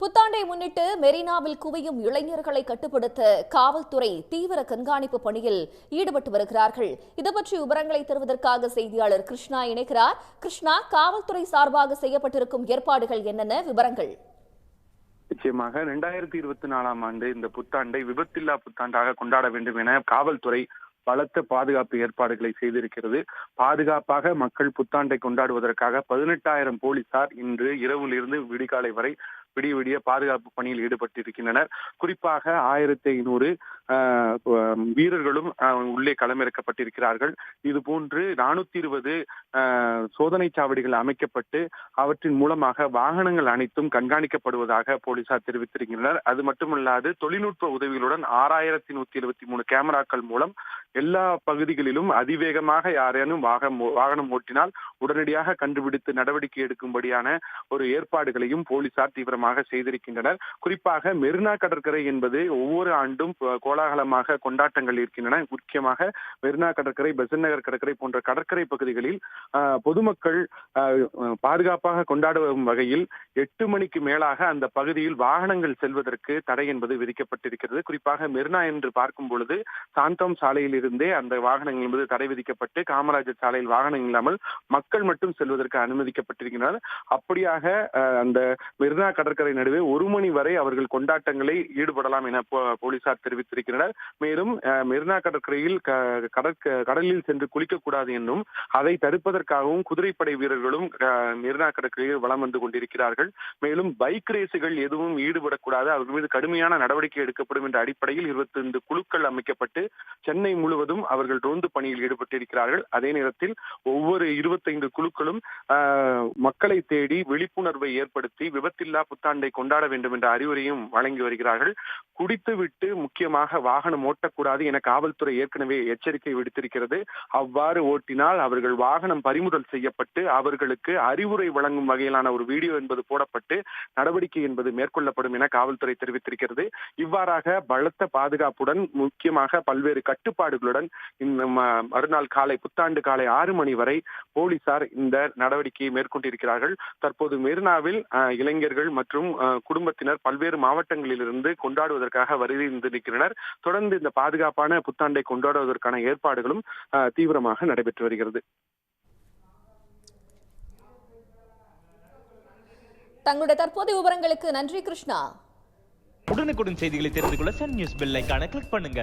புத்தாண்டை முன்னிட்டு மெரினாவில் குவியும் இளைஞர்களை கட்டுப்படுத்த காவல்துறை தீவிர கண்காணிப்பு பணியில் ஈடுபட்டு வருகிறார்கள். இது பற்றி விவரங்களை தருவதற்காக செய்தியாளர் கிருஷ்ணா இணைக்கிறார் கிருஷ்ணா காவல்துறை சார்பாக செய்யப்பட்டிருக்கும் ஏற்பாடுகள் என்னென்ன? விவரங்கள். நிச்சயமாக இரண்டாயிரத்தி இருபத்தி நாலாம் ஆண்டு இந்த புத்தாண்டை விபத்தில்லா புத்தாண்டாக கொண்டாட வேண்டும் என காவல்துறை பலத்த பாதுகாப்பு ஏற்பாடுகளை செய்திருக்கிறது. பாதுகாப்பாக மக்கள் புத்தாண்டை கொண்டாடுவதற்காக பதினெட்டாயிரம் போலீசார் இன்று இரவிலிருந்து விடிகாலை வரை விடிய விடிய பாதுகாப்பு பணியில் ஈடுபட்டிருக்கின்றனர். குறிப்பாக ஆயிரத்தி ஐநூறு வீரர்களும் உள்ளே களமிறக்கப்பட்டிருக்கிறார்கள். இது போன்று நானூத்தி இருபது சோதனை சாவடிகள் அமைக்கப்பட்டு அவற்றின் மூலமாக வாகனங்கள் அனைத்தும் கண்காணிக்கப்படுவதாக போலீசார் தெரிவித்திருக்கின்றனர். அது மட்டுமல்லாது தொழில்நுட்ப உதவிகளுடன் ஆறாயிரத்தி நூத்தி எழுபத்தி மூணு கேமராக்கள் மூலம் எல்லா பகுதிகளிலும் அதிவேகமாக யாரேனும் வாகனம் வாகனம் ஓட்டினால் உடனடியாக கண்டுபிடித்து நடவடிக்கை எடுக்கும்படியான ஒரு ஏற்பாடுகளையும் போலீசார் தீவிரம் தீவிரமாக செய்திருக்கின்றனர். குறிப்பாக மெரினா கடற்கரை என்பது ஒவ்வொரு ஆண்டும் கோலாகலமாக கொண்டாட்டங்கள் இருக்கின்றன. முக்கியமாக மெரினா கடற்கரை பெசன் நகர் கடற்கரை போன்ற கடற்கரை பகுதிகளில் பொதுமக்கள் அஹ், அஹ், பாதுகாப்பாக கொண்டாடும் வகையில் எட்டு மணிக்கு மேலாக அந்த பகுதியில் வாகனங்கள் செல்வதற்கு தடை என்பது விதிக்கப்பட்டிருக்கிறது. குறிப்பாக மெரினா என்று பார்க்கும் பொழுது சாந்தோம் சாலையில் இருந்தே அந்த வாகனங்கள் என்பது தடை விதிக்கப்பட்டு காமராஜர் சாலையில் வாகனம் இல்லாமல் மக்கள் மட்டும் செல்வதற்கு அனுமதிக்கப்பட்டிருக்கிறார் அப்படியாக அந்த மெரினா கடற்கரை கடற்கரை நடுவே ஒரு மணி வரை அவர்கள் கொண்டாட்டங்களை ஈடுபடலாம் என போலீசார் தெரிவித்திருக்கின்றனர். மேலும் மெரினா கடற்கரையில் கடலில் சென்று குளிக்கக்கூடாது என்றும் அதை தடுப்பதற்காகவும் குதிரைப்படை வீரர்களும் மெரினா கடற்கரையில் வளம் வந்து கொண்டிருக்கிறார்கள். மேலும் பைக் ரேஸுகள் எதுவும் ஈடுபடக்கூடாது. அவர்கள் மீது கடுமையான நடவடிக்கை எடுக்கப்படும் என்ற அடிப்படையில் இருபத்தைந்து குழுக்கள் அமைக்கப்பட்டு சென்னை முழுவதும் அவர்கள் ரோந்து பணியில் ஈடுபட்டிருக்கிறார்கள். அதே நேரத்தில் ஒவ்வொரு இருபத்தைந்து குழுக்களும் மக்களை தேடி விழிப்புணர்வை ஏற்படுத்தி விபத்தில்லா புத்தாண்டை கொண்டாட வேண்டும் என்ற அறிவுரையும் வழங்கி வருகிறார்கள். குடித்துவிட்டு முக்கியமாக வாகனம் ஓட்டக்கூடாது என காவல்துறை ஏற்கனவே எச்சரிக்கை விடுத்திருக்கிறது. அவ்வாறு ஓட்டினால் அவர்கள் வாகனம் பறிமுதல் செய்யப்பட்டு அவர்களுக்கு அறிவுரை வழங்கும் வகையிலான ஒரு வீடியோ என்பது போடப்பட்டு நடவடிக்கை என்பது மேற்கொள்ளப்படும் என காவல்துறை தெரிவித்திருக்கிறது. இவ்வாறாக பலத்த பாதுகாப்புடன் முக்கியமாக பல்வேறு கட்டுப்பாடுகளுடன் இந்த மறுநாள் காலை புத்தாண்டு காலை ஆறு மணி வரை போலீசார் இந்த நடவடிக்கையை மேற்கொண்டிருக்கிறார்கள். தற்போது மெரினாவில் இளைஞர்கள் மற்றும் அஹ், குடும்பத்தினர் பல்வேறு மாவட்டங்களிலிருந்து கொண்டாடுவதற்காக வருகின்றனர் தொடர்ந்து இந்த பாதுகாப்பான புத்தாண்டை கொண்டாடுவதற்கான ஏற்பாடுகளும் தீவிரமாக நடைபெற்று வருகிறது. தங்களுடைய தற்போதைய விவரங்களுக்கு நன்றி கிருஷ்ணா. உடனுக்குடன் செய்திகளை தெரிந்து கொள்ள சன் நியூஸ் பெல் ஐகானை கிளிக் பண்ணுங்க.